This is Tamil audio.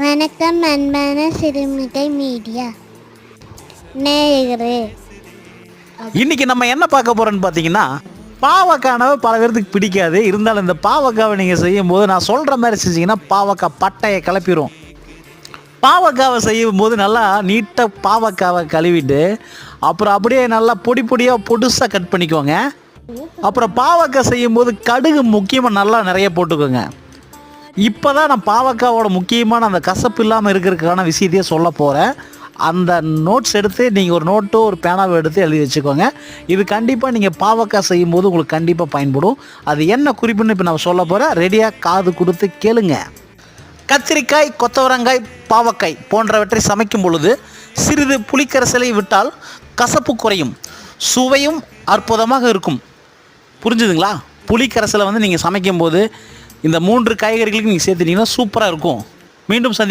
வணக்கம் அன்பான சிறுமிகை மீடியா. நேயர்களே. இன்னைக்கு நம்ம என்ன பார்க்க போறோம்னு பார்த்தீங்கன்னா பாவக்கானவை பல பேர்த்துக்கு பிடிக்காது. இருந்தாலும் இந்த பாவக்காவை நீங்கள் செய்யும்போது நான் சொல்கிற மாதிரி செஞ்சீங்கன்னா பாவக்காய் பட்டையை கிளப்பிடும் பாவக்காவை செய்யும்போது நல்லா நீட்டாக பாவக்காவை கழுவிட்டு அப்புறம் அப்படியே நல்லா பொடி பொடியாக பொடுசாக கட் பண்ணிக்கோங்க. அப்புறம் பாவக்காய் செய்யும்போது கடுகு முக்கியமாக நல்லா நிறைய போட்டுக்கோங்க. இப்போ தான் நான் பாவக்காவோட முக்கியமான அந்த கசப்பு இல்லாமல் இருக்கிறதுக்கான விஷயத்தையே சொல்ல போகிறேன் அந்த நோட்ஸ் எடுத்து நீங்கள் ஒரு நோட்டோ ஒரு பேனாவோ எடுத்து எழுதி வச்சுக்கோங்க. இது கண்டிப்பாக நீங்கள் பாவக்காய் செய்யும்போது உங்களுக்கு கண்டிப்பாக பயன்படும். அது என்ன குறிப்புன்னு இப்போ நான் சொல்ல போகிறேன் ரெடியாக காது கொடுத்து கேளுங்க. கத்திரிக்காய் கொத்தவரங்காய் பாவக்காய் போன்றவற்றை சமைக்கும் பொழுது சிறிது புளிக்கரைசலை விட்டால் கசப்பு குறையும். சுவையும் அற்புதமாக இருக்கும். புரிஞ்சுதுங்களா? புளிக்கரைசலை வந்து நீங்கள் சமைக்கும்போது இந்த மூன்று காய்கறிகளுக்கு நீங்கள் சேர்த்துட்டீங்கன்னா சூப்பராக இருக்கும். மீண்டும் சந்தி